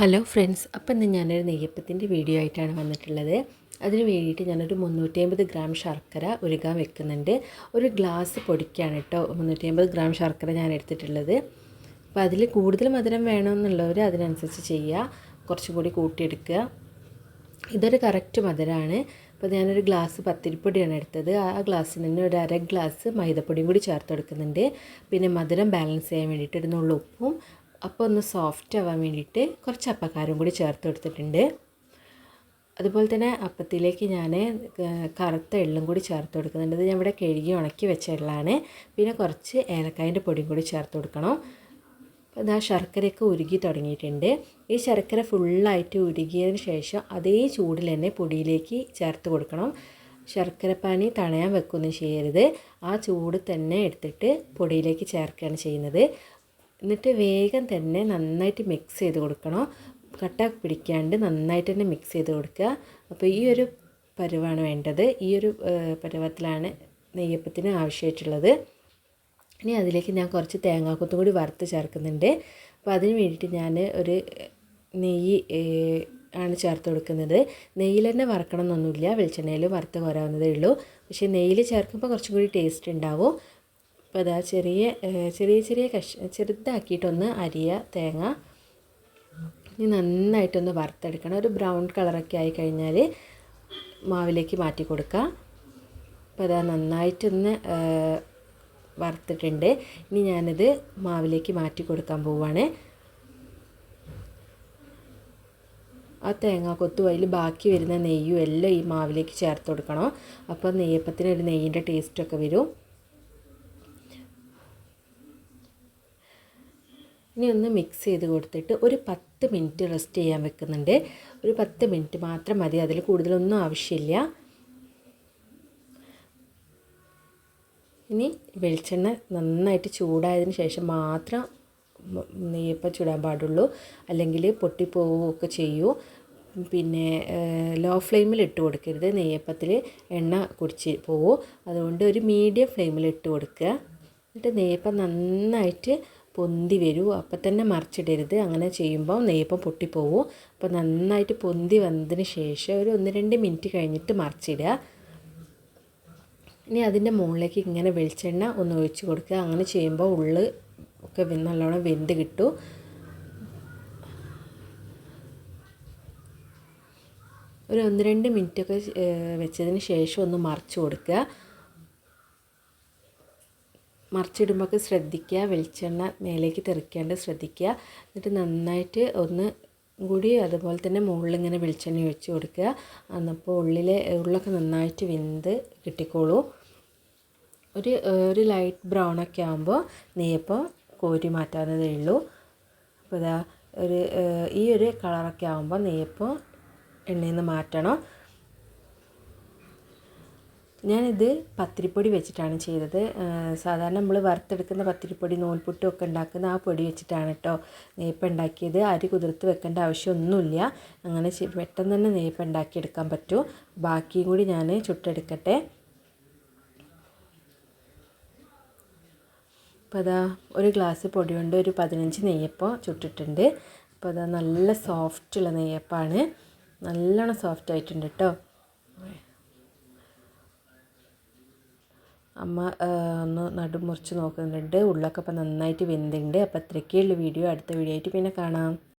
Hello friends അപ്പം ഇന്ന് ഞാനൊരു നെയ്യപ്പത്തിന്റെ വീഡിയോ ആയിട്ടാണ് വന്നിട്ടുള്ളത്. അതിന് വേണ്ടിയിട്ട് ഞാനൊരു മുന്നൂറ്റി അമ്പത് ഗ്രാം ശർക്കര ഉരുകാൻ വെക്കുന്നുണ്ട്. ഒരു ഗ്ലാസ് പൊടിക്കാണ് കേട്ടോ മുന്നൂറ്റി അമ്പത് ഗ്രാം ശർക്കര ഞാൻ എടുത്തിട്ടുള്ളത്. അപ്പോൾ അതിൽ കൂടുതൽ മധുരം വേണമെന്നുള്ളവർ അതിനനുസരിച്ച് ചെയ്യുക. കുറച്ചും കൂടി കൂട്ടിയെടുക്കുക. ഇതൊരു കറക്റ്റ് മധുരമാണ്. അപ്പോൾ ഞാനൊരു ഗ്ലാസ് പത്തിരിപ്പൊടിയാണ് എടുത്തത്. ആ ഗ്ലാസ്സിൽ നിന്ന് ഒരു അര ഗ്ലാസ് മൈദപ്പൊടിയും കൂടി ചേർത്ത് കൊടുക്കുന്നുണ്ട്. പിന്നെ മധുരം ബാലൻസ് ചെയ്യാൻ വേണ്ടിയിട്ട് ഇടുന്നുള്ള ഉപ്പും അപ്പോൾ ഒന്ന് സോഫ്റ്റ് ആവാൻ വേണ്ടിയിട്ട് കുറച്ച് അപ്പക്കാരും കൂടി ചേർത്ത് കൊടുത്തിട്ടുണ്ട്. അതുപോലെ തന്നെ അപ്പത്തിലേക്ക് ഞാൻ കറുത്ത എള്ളും കൂടി ചേർത്ത് കൊടുക്കുന്നുണ്ട്. ഇത് ഞാൻ ഇവിടെ കഴുകി ഉണക്കി വെച്ച എള്ളാണ്. പിന്നെ കുറച്ച് ഏലക്കായന്റെ പൊടിയും കൂടി ചേർത്ത് കൊടുക്കണം. അപ്പോൾ ഇതാ ശർക്കരയൊക്കെ ഉരുകി തുടങ്ങിയിട്ടുണ്ട്. ഈ ശർക്കര ഫുള്ളായിട്ട് ഉരുകിയതിന് ശേഷം അതേ ചൂടിൽ തന്നെ പൊടിയിലേക്ക് ചേർത്ത് കൊടുക്കണം. ശർക്കരപ്പാനി തണയാൻ വെക്കുകയൊന്നും ചെയ്യരുത്. ആ ചൂട് തന്നെ എടുത്തിട്ട് പൊടിയിലേക്ക് ചേർക്കുകയാണ് ചെയ്യുന്നത്. എന്നിട്ട് വേഗം തന്നെ നന്നായിട്ട് മിക്സ് ചെയ്ത് കൊടുക്കണം. കട്ട പിടിക്കാണ്ട് നന്നായിട്ട് തന്നെ മിക്സ് ചെയ്ത് കൊടുക്കുക. അപ്പോൾ ഈ ഒരു പരുവാണ് വേണ്ടത്. ഈ ഒരു പരുവത്തിലാണ് നെയ്യപ്പത്തിന് ആവശ്യമായിട്ടുള്ളത്. ഇനി അതിലേക്ക് ഞാൻ കുറച്ച് തേങ്ങാക്കൊത്തും കൂടി വറുത്ത് ചേർക്കുന്നുണ്ട്. അപ്പോൾ അതിന് വേണ്ടിയിട്ട് ഞാൻ ഒരു നെയ്യ് ആണ് ചേർത്ത് കൊടുക്കുന്നത്. നെയ്യിൽ തന്നെ വറക്കണം എന്നൊന്നുമില്ല വെളിച്ചെണ്ണയിൽ വറുത്ത് കോരാവുന്നതേ ഉള്ളൂ. പക്ഷേ നെയ്യിൽ ചേർക്കുമ്പോൾ കുറച്ചും കൂടി ടേസ്റ്റ് ഉണ്ടാവും. അപ്പോൾ അതാ ചെറിയ ചെറിയ ചെറിയ കഷ ചെറുതാക്കിയിട്ടൊന്ന് അരിയ തേങ്ങ. ഇനി നന്നായിട്ടൊന്ന് വറുത്തെടുക്കണം. ഒരു ബ്രൗൺ കളറൊക്കെ ആയി കഴിഞ്ഞാൽ മാവിലേക്ക് മാറ്റി കൊടുക്കുക അപ്പോൾ അതാ നന്നായിട്ടൊന്ന് വറുത്തിട്ടുണ്ട്. ഇനി ഞാനിത് മാവിലേക്ക് മാറ്റി കൊടുക്കാൻ പോവുകയാണ് ആ തേങ്ങ കൊത്തു അതിൽ ബാക്കി വരുന്ന നെയ്യും എല്ലാം ഈ മാവിലേക്ക് ചേർത്ത് കൊടുക്കണം. അപ്പോൾ നെയ്യപ്പത്തിന് ഒരു നെയ്യിന്റെ ടേസ്റ്റൊക്കെ വരും. ഇനി ഒന്ന് മിക്സ് ചെയ്ത് കൊടുത്തിട്ട് ഒരു പത്ത് മിനിറ്റ് റെസ്റ്റ് ചെയ്യാൻ വെക്കുന്നുണ്ട്. ഒരു പത്ത് മിനിറ്റ് മാത്രം മതി. അതിൽ കൂടുതലൊന്നും ആവശ്യമില്ല. ഇനി വെളിച്ചെണ്ണ നന്നായിട്ട് ചൂടായതിന് ശേഷം മാത്രം നെയ്യപ്പം ചൂടാൻ പാടുള്ളൂ. അല്ലെങ്കിൽ പൊട്ടിപ്പോവുകയൊക്കെ ചെയ്യൂ. പിന്നെ ലോ ഫ്ലെയിമിൽ ഇട്ട് കൊടുക്കരുത്. നെയ്യപ്പത്തിൽ എണ്ണ കുടിച്ച് പോവും. അതുകൊണ്ട് ഒരു മീഡിയം ഫ്ലെയിമിൽ ഇട്ട് കൊടുക്കുക. എന്നിട്ട് നെയ്യപ്പം നന്നായിട്ട് പൊന്തി വരൂ. അപ്പം തന്നെ മറിച്ചിടരുത്. അങ്ങനെ ചെയ്യുമ്പോൾ നെയ്യപ്പം പൊട്ടിപ്പോവും. അപ്പോൾ നന്നായിട്ട് പൊന്തി വന്നതിന് ശേഷം ഒരു ഒന്ന് രണ്ട് മിനിറ്റ് കഴിഞ്ഞിട്ട് മറിച്ചിടുക. ഇനി അതിന്റെ മുകളിലേക്ക് ഇങ്ങനെ വെളിച്ചെണ്ണ ഒന്ന് ഒഴിച്ച് കൊടുക്കുക. അങ്ങനെ ചെയ്യുമ്പോൾ ഉള്ളു ഒക്കെ നല്ലോണം വെന്ത് കിട്ടും. ഒരു ഒന്ന് രണ്ട് മിനിറ്റൊക്കെ വെച്ചതിന് ശേഷം ഒന്ന് മറിച്ച് കൊടുക്കുക. മറിച്ചിടുമ്പോൾ ശ്രദ്ധിക്കുക വെളിച്ചെണ്ണ മേലേക്ക് തെറിക്കാണ്ട് ശ്രദ്ധിക്കുക. എന്നിട്ട് നന്നായിട്ട് ഒന്ന് കൂടി അതുപോലെ തന്നെ മുകളിൽ ഇങ്ങനെ വെളിച്ചെണ്ണ ഒഴിച്ച് കൊടുക്കുക. എന്നപ്പോൾ ഉള്ളിലെ ഉള്ളൊക്കെ നന്നായിട്ട് വെന്ത് കിട്ടിക്കോളൂ. ഒരു ഒരു ലൈറ്റ് ബ്രൗൺ ഒക്കെ ആകുമ്പോൾ നെയ്യപ്പം കോരി മാറ്റാവുന്നതേ ഉള്ളൂ. അപ്പോൾ ഇതാ ഒരു ഈ ഒരു കളറൊക്കെ ആകുമ്പോൾ നെയ്യപ്പം എണ്ണയിൽ നിന്ന് മാറ്റണം. ഞാനിത് പത്തിരിപ്പൊടി വെച്ചിട്ടാണ് ചെയ്തത്. സാധാരണ നമ്മൾ വറുത്തെടുക്കുന്ന പത്തിരിപ്പൊടി നൂൽപുട്ടും ഒക്കെ ഉണ്ടാക്കുന്ന ആ പൊടി വെച്ചിട്ടാണ് കേട്ടോ നെയ്പ്പ് ഉണ്ടാക്കിയത്. അരി കുതിർത്ത് വെക്കേണ്ട ആവശ്യമൊന്നുമില്ല. അങ്ങനെ പെട്ടെന്ന് തന്നെ നെയ്പ്പ് ഉണ്ടാക്കിയെടുക്കാൻ പറ്റും. ബാക്കിയും കൂടി ഞാൻ ചുട്ടെടുക്കട്ടെ. അപ്പോൾ അതാ ഒരു ഗ്ലാസ് പൊടി കൊണ്ട് ഒരു പതിനഞ്ച് നെയ്യപ്പം ചുട്ടിട്ടുണ്ട്. അപ്പോൾ അതാ നല്ല സോഫ്റ്റുള്ള നെയ്യപ്പാണ്. നല്ലോണം സോഫ്റ്റ് ആയിട്ടുണ്ട് കേട്ടോ അമ്മ ഒന്ന് നടു മുറിച്ച് നോക്കുന്നുണ്ട്. ഉള്ളൊക്കെ ഇപ്പം നന്നായിട്ട് വെന്തുണ്ട് അപ്പോൾ അത്രയ്ക്കുള്ള വീഡിയോ. അടുത്ത വീഡിയോ ആയിട്ട് പിന്നെ കാണാം.